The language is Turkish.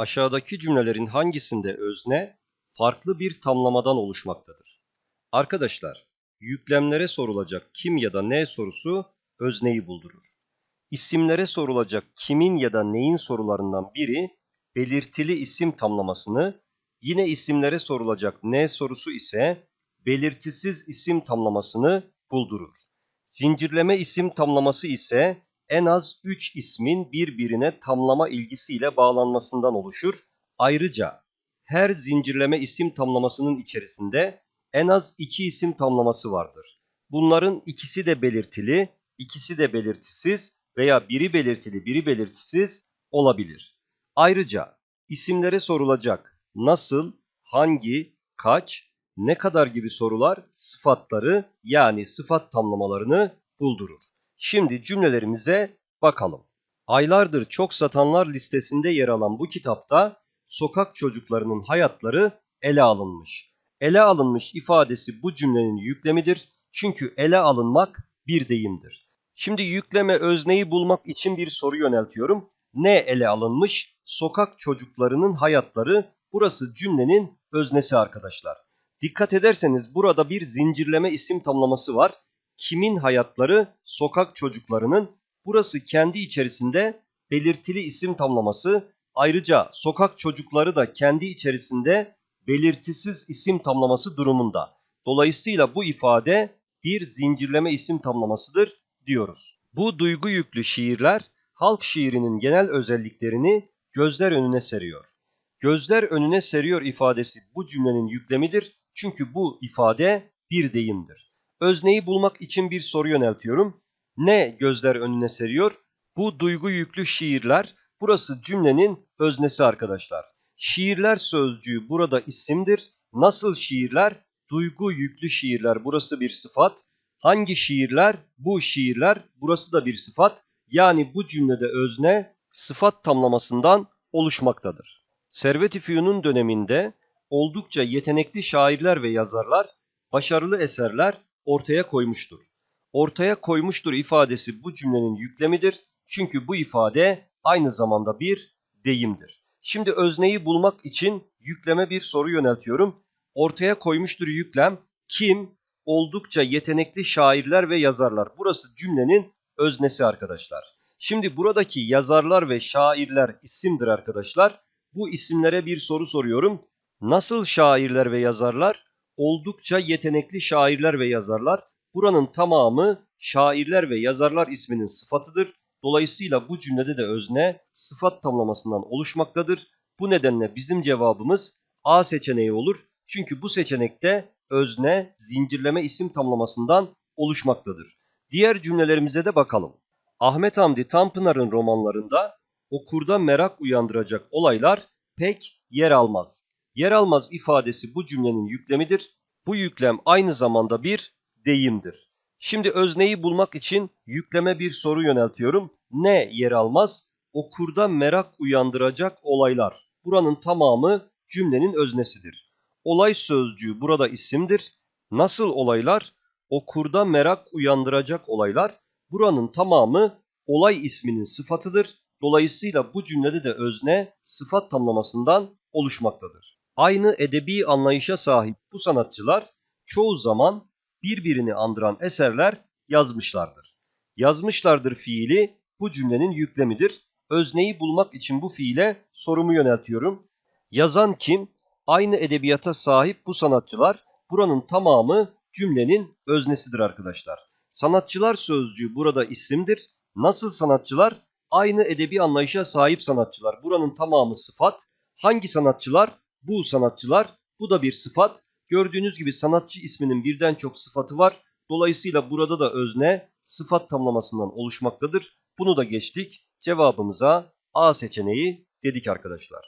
Aşağıdaki cümlelerin hangisinde özne farklı bir tamlamadan oluşmaktadır? Arkadaşlar, yüklemlere sorulacak kim ya da ne sorusu özneyi buldurur. İsimlere sorulacak kimin ya da neyin sorularından biri belirtili isim tamlamasını, yine isimlere sorulacak ne sorusu ise belirtisiz isim tamlamasını buldurur. Zincirleme isim tamlaması ise en az 3 ismin birbirine tamlama ilgisiyle bağlanmasından oluşur. Ayrıca her zincirleme isim tamlamasının içerisinde en az 2 isim tamlaması vardır. Bunların ikisi de belirtili, ikisi de belirtisiz veya biri belirtili, biri belirtisiz olabilir. Ayrıca isimlere sorulacak nasıl, hangi, kaç, ne kadar gibi sorular sıfatları yani sıfat tamlamalarını buldurur. Şimdi cümlelerimize bakalım. Aylardır çok satanlar listesinde yer alan bu kitapta sokak çocuklarının hayatları ele alınmış. Ele alınmış ifadesi bu cümlenin yüklemidir. Çünkü ele alınmak bir deyimdir. Şimdi yükleme özneyi bulmak için bir soru yöneltiyorum. Ne ele alınmış? Sokak çocuklarının hayatları. Burası cümlenin öznesi arkadaşlar. Dikkat ederseniz burada bir zincirleme isim tamlaması var. Kimin hayatları? Sokak çocuklarının. Burası kendi içerisinde belirtili isim tamlaması. Ayrıca sokak çocukları da kendi içerisinde belirtisiz isim tamlaması durumunda. Dolayısıyla bu ifade bir zincirleme isim tamlamasıdır diyoruz. Bu duygu yüklü şiirler halk şiirinin genel özelliklerini gözler önüne seriyor. Gözler önüne seriyor ifadesi bu cümlenin yüklemidir. Çünkü bu ifade bir deyimdir. Özneyi bulmak için bir soru yöneltiyorum. Ne gözler önüne seriyor? Bu duygu yüklü şiirler. Burası cümlenin öznesi arkadaşlar. Şiirler sözcüğü burada isimdir. Nasıl şiirler? Duygu yüklü şiirler. Burası bir sıfat. Hangi şiirler? Bu şiirler. Burası da bir sıfat. Yani bu cümlede özne sıfat tamlamasından oluşmaktadır. Servet-i Fünun döneminde oldukça yetenekli şairler ve yazarlar başarılı eserler ortaya koymuştur. Ortaya koymuştur ifadesi bu cümlenin yüklemidir. Çünkü bu ifade aynı zamanda bir deyimdir. Şimdi özneyi bulmak için yükleme bir soru yöneltiyorum. Ortaya koymuştur yüklem kim? Oldukça yetenekli şairler ve yazarlar. Burası cümlenin öznesi arkadaşlar. Şimdi buradaki yazarlar ve şairler isimdir arkadaşlar. Bu isimlere bir soru soruyorum. Nasıl şairler ve yazarlar? Oldukça yetenekli şairler ve yazarlar. Buranın tamamı şairler ve yazarlar isminin sıfatıdır. Dolayısıyla bu cümlede de özne sıfat tamlamasından oluşmaktadır. Bu nedenle bizim cevabımız A seçeneği olur. Çünkü bu seçenekte özne zincirleme isim tamlamasından oluşmaktadır. Diğer cümlelerimize de bakalım. Ahmet Hamdi Tanpınar'ın romanlarında okurda merak uyandıracak olaylar pek yer almaz. Yer almaz ifadesi bu cümlenin yüklemidir. Bu yüklem aynı zamanda bir deyimdir. Şimdi özneyi bulmak için yükleme bir soru yöneltiyorum. Ne yer almaz? Okurda merak uyandıracak olaylar. Buranın tamamı cümlenin öznesidir. Olay sözcüğü burada isimdir. Nasıl olaylar? Okurda merak uyandıracak olaylar. Buranın tamamı olay isminin sıfatıdır. Dolayısıyla bu cümlede de özne sıfat tamlamasından oluşmaktadır. Aynı edebi anlayışa sahip bu sanatçılar çoğu zaman birbirini andıran eserler yazmışlardır. Yazmışlardır fiili bu cümlenin yüklemidir. Özneyi bulmak için bu fiile sorumu yöneltiyorum. Yazan kim? Aynı edebiyata sahip bu sanatçılar buranın tamamı cümlenin öznesidir arkadaşlar. Sanatçılar sözcüğü burada isimdir. Nasıl sanatçılar? Aynı edebi anlayışa sahip sanatçılar. Buranın tamamı sıfat. Hangi sanatçılar? Bu sanatçılar. Bu da bir sıfat. Gördüğünüz gibi sanatçı isminin birden çok sıfatı var. Dolayısıyla burada da özne sıfat tamlamasından oluşmaktadır. Bunu da geçtik. Cevabımıza A seçeneği dedik arkadaşlar.